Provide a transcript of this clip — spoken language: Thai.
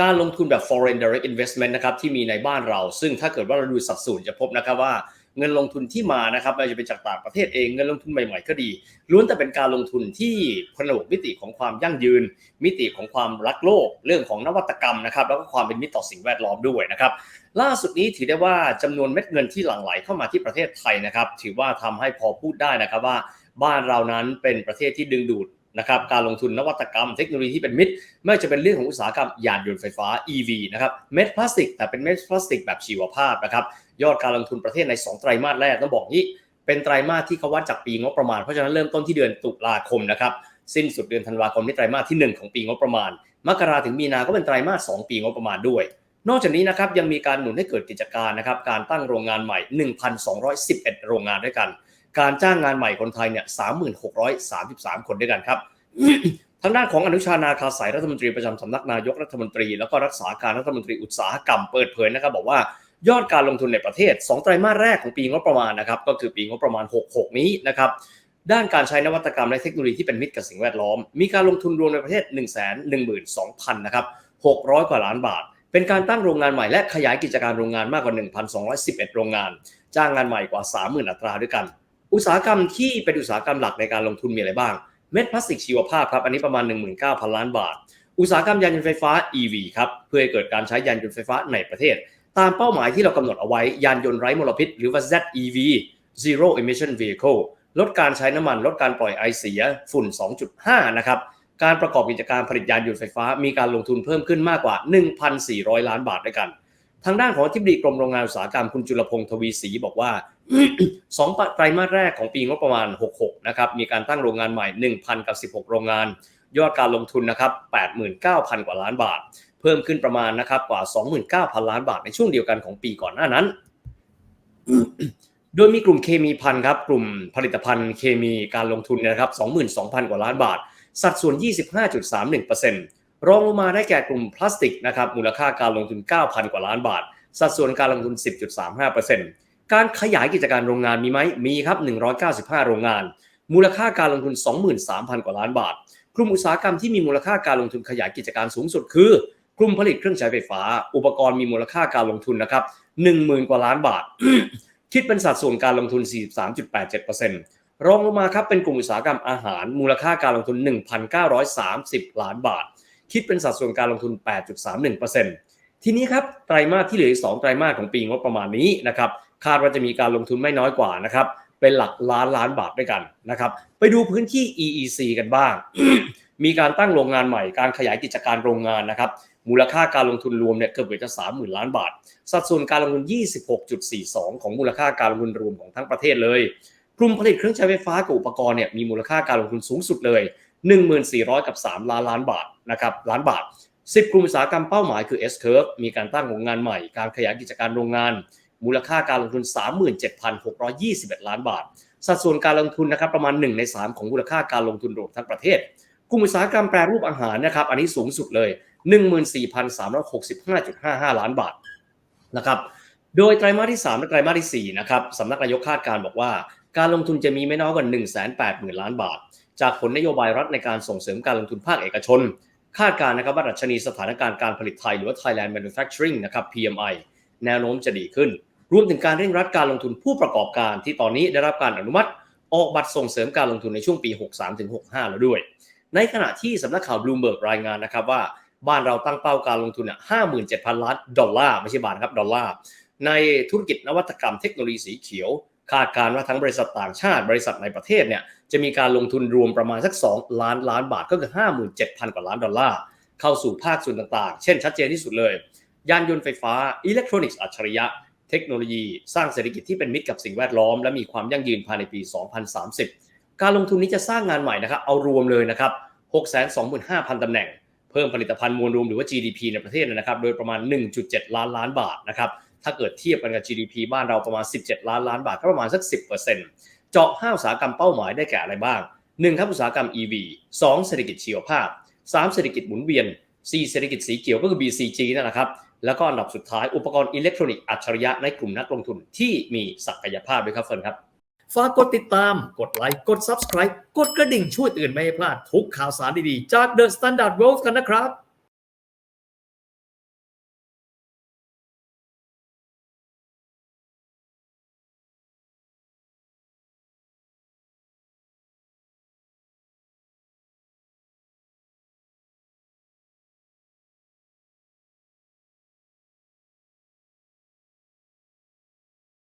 การลงทุนแบบ foreign direct investment นะครับที่มีในบ้านเรา ซึ่งถ้าเกิดว่าเราดูสัดส่วนจะพบนะครับว่าเงินลงทุนที่มานะครับไม่ว่าจะเป็นจากต่างประเทศเองเงินลงทุนใหม่ๆก็ดีล้วนแต่เป็นการลงทุนที่ผนวกมิติของความยั่งยืน มิติของความรักโลก เรื่องของนวัตกรรมนะครับ แล้วก็ความเป็นมิตรต่อสิ่งแวดล้อมด้วยนะครับ ล่าสุดนี้ถือได้ว่าจำนวนเม็ดเงินที่หลั่งไหลเข้ามาที่ประเทศไทยนะครับ ถือว่าทำให้พอพูดได้นะครับว่าบ้านเรานั้นเป็นประเทศที่ดึงดูด นะครับการลงทุนนวัตกรรมเทคโนโลยีที่เป็นมิตร ไม่ว่าจะเป็นเรื่องของอุตสาหกรรมยานยนต์ไฟฟ้า EV นะครับเม็ดพลาสติก แต่เป็นเม็ดพลาสติกแบบชีวภาพนะครับยอดการลงทุนประเทศใน 2 ไตรมาสแรกต้องบอกนี้ เป็นไตรมาสที่เขาวัดจากปีงบประมาณ เพราะฉะนั้นเริ่มต้นที่เดือนตุลาคมนะครับสิ้นสุดเดือนธันวาคมที่ไตรมาสที่ 1 ของปีงบประมาณ มกราถึงมีนาก็เป็นไตรมาส2ปีงบประมาณด้วย นอกจากนี้นะครับยังมีการหนุนให้เกิดกิจการนะครับการตั้งโรงงานใหม่ 1,211 โรงงานด้วยกัน การจ้างงานใหม่คนไทยเนี่ย3633 คนด้วยกันครับ ทางด้านของอนุชานาคาสายรัฐมนตรีประจำสำนักนายกรัฐมนตรี แล้วก็รักษาการรัฐมนตรีอุตสาหกรรมเปิดเผยนะครับบอกว่ายอดการลงทุนในประเทศ 2 ไตรมาสแรกของปีงบประมาณนะครับก็คือปีงบประมาณ 66 นี้นะครับด้านการใช้นวัตกรรมและเทคโนโลยีที่เป็นมิตรกับสิ่งแวดล้อม มีการลงทุนรวมในประเทศ 1 1 2 0 0 0นะครับ600 กว่าล้านบาท เป็นการตั้งโรงงานใหม่และขยายกิจการโรงงานมากกว่า 1,211 โรงงาน จ้างงานใหม่กว่า 30,000 อัตราด้วยกัน อุตสาหกรรมที่เป็นอุตสาหกรรมหลักในการลงทุนมีอะไรบ้าง เม็ดพลาสติกชีวภาพครับ อันนี้ประมาณ 19,000 ล้านบาท อุตสาหกรรมยานยนต์ไฟฟ้า EV ครับ เพื่อให้เกิดการใช้ยานยนต์ไฟฟ้าในประเทศ ตามเป้าหมายที่เรากำหนดเอาไว้ ยานยนต์ไร้มลพิษ หรือว่า ZEV Zero Emission Vehicle ลดการใช้น้ำมัน ลดการปล่อยไอเสียฝุ่น 2.5 นะครับ การประกอบกิจการผลิตยานยนต์ไฟฟ้า มีการลงทุนเพิ่มขึ้นมากกว่า 1,400 ล้านบาทด้วยกัน ทางด้านของที่ปดีกรมโรงงานอุตสาหกรรมคุณจุลพงศ์ทวีศรีบอกว่า สองไตรมาสแรกของปีงบประมาณ 66 นะครับ มีการตั้งโรงงานใหม่ 1,000 กับ 16 โรงงาน ยอดการลงทุนนะครับ 89,000 กว่าล้านบาท เพิ่มขึ้นประมาณนะครับกว่า 29,000 ล้านบาทในช่วงเดียวกันของปีก่อนหน้านั้น โดยมีกลุ่มเคมีพันครับ กลุ่มผลิตภัณฑ์เคมีการลงทุนนะครับ 22,000 กว่าล้านบาท สัดส่วน 25.31%รองลงมาได้แก่กลุ่มพลาสติกนะครับ มูลค่าการลงทุน 9,000 กว่าล้านบาท สัดส่วนการลงทุน 10.35% การขยายกิจการโรงงานมีไหมมีครับ 195 โรงงาน มูลค่าการลงทุน 23,000 กว่าล้านบาท กลุ่มอุตสาหกรรมที่มีมูลค่าการลงทุนขยายกิจการสูงสุดคือกลุ่มผลิตเครื่องใช้ไฟฟ้า อุปกรณ์มีมูลค่าการลงทุนนะครับ10,000 กว่าล้านบาท คิดเป็นสัดส่วนการลงทุน 43.87%รองลงมาครับเป็นกลุ่มอุตสาหกรรมอาหาร มูลค่าการลงทุน 1,930 ล้านบาท คิดเป็นสัดส่วนการลงทุน 8.31%ทีนี้ครับไตรมาสที่เหลืออีก2ไตรมาสของปีงบประมาณนี้นะครับคาดว่าจะมีการลงทุนไม่น้อยกว่านะครับเป็นหลักล้านล้านบาทด้วยกันนะครับไปดูพื้นที่ EEC กันบ้าง มีการตั้งโรงงานใหม่การขยายกิจการโรงงานนะครับมูลค่าการลงทุนรวมเนี่ยเกือบจะสามหมื่นล้านบาท สัดส่วนการลงทุน 26.42 ของมูลค่าการลงทุนรวมของทั้งประเทศเลย กลุ่มผลิตเครื่องใช้ไฟฟ้ากับอุปกรณ์เนี่ยมีมูลค่าการลงทุนสูงสุดเลย 1,400 กับ 3 ล้านล้านบาทนะครับล้านบาท 10 กลุ่มอุตสาหกรรมเป้าหมายคือ S curve มีการตั้งโรงงานใหม่ การขยายกิจการโรงงาน มูลค่าการลงทุน 37,621 ล้านบาท สัดส่วนการลงทุนนะครับประมาณ 1 ใน 3 ของมูลค่าการลงทุนรวมทั้งประเทศ กลุ่มอุตสาหกรรมแปรรูปอาหารนะครับอันนี้สูงสุดเลย 14,365.55 ล้านบาทนะครับโดยไตรมาสที่ 3 และไตรมาสที่ 4 นะครับสำนักนายกคาดการบอกว่า การลงทุนจะมีไม่น้อยกว่า 180,000 ล้านบาท จากผลนโยบายรัฐในการส่งเสริมการลงทุนภาคเอกชน คาดการนะครับว่าดัชนีสถานการณ์การผลิตไทยหรือว่า Thailand Manufacturing นะครับ PMI แนวโน้มจะดีขึ้น รวมถึงการเร่งรัดการลงทุนผู้ประกอบการที่ตอนนี้ได้รับการอนุมัติ ออกบัตรส่งเสริมการลงทุนในช่วงปี 63-65 แล้วด้วย ในขณะที่สำนักข่าว Bloomberg รายงานนะครับว่าบ้านเราตั้งเป้าการลงทุน57,000ล้านดอลลาร์ไม่ใช่บาทครับดอลลาร์ในธุรกิจนวัตกรรมเทคโนโลยีสีเขียว คาดการณ์ว่าทั้งบริษัทต่างชาติ บริษัทในประเทศเนี่ยจะมีการลงทุนรวมประมาณสัก 2 ล้านล้านบาทก็คือ 57,000 กว่าล้านดอลลาร์ เข้าสู่ภาคส่วนต่างๆ เช่นชัดเจนที่สุดเลย ยานยนต์ไฟฟ้าอิเล็กทรอนิกส์อัจฉริยะ เทคโนโลยี สร้างเศรษฐกิจที่เป็นมิตรกับสิ่งแวดล้อม และมีความยั่งยืนภายในปี 2030 การลงทุนนี้จะสร้างงานใหม่นะครับเอารวมเลยนะครับ 625,000 ตำแหน่ง เพิ่มผลิตภัณฑ์มวลรวมหรือว่า GDP ในประเทศนะครับโดยประมาณ 1.7 ล้านล้านบาทนะครับถ้าเกิดเทียบกันกับ GDP บ้านเราประมาณ 17 ล้านล้านบาทก็ประมาณสัก 10%เจาะห้าอุตสาหกรรมเป้าหมายได้แก่อะไรบ้าง 1. ครับอุตสาหกรรม EV 2. เศรษฐกิจชีวภาพ 3. เศรษฐกิจหมุนเวียน 4. เศรษฐกิจสีเขียวก็คือ BCG นั่นแหละครับ แล้วก็อันดับสุดท้ายอุปกรณ์อิเล็กทรอนิกส์อัจฉริยะในกลุ่มนักลงทุนที่มีศักยภาพด้วยครับเฟิร์นครับฝากกดติดตาม กดไลค์ กด Subscribe กดกระดิ่งช่วยเตือนไม่ให้พลาดทุกข่าวสารดีๆ จาก The Standard World กันนะครับ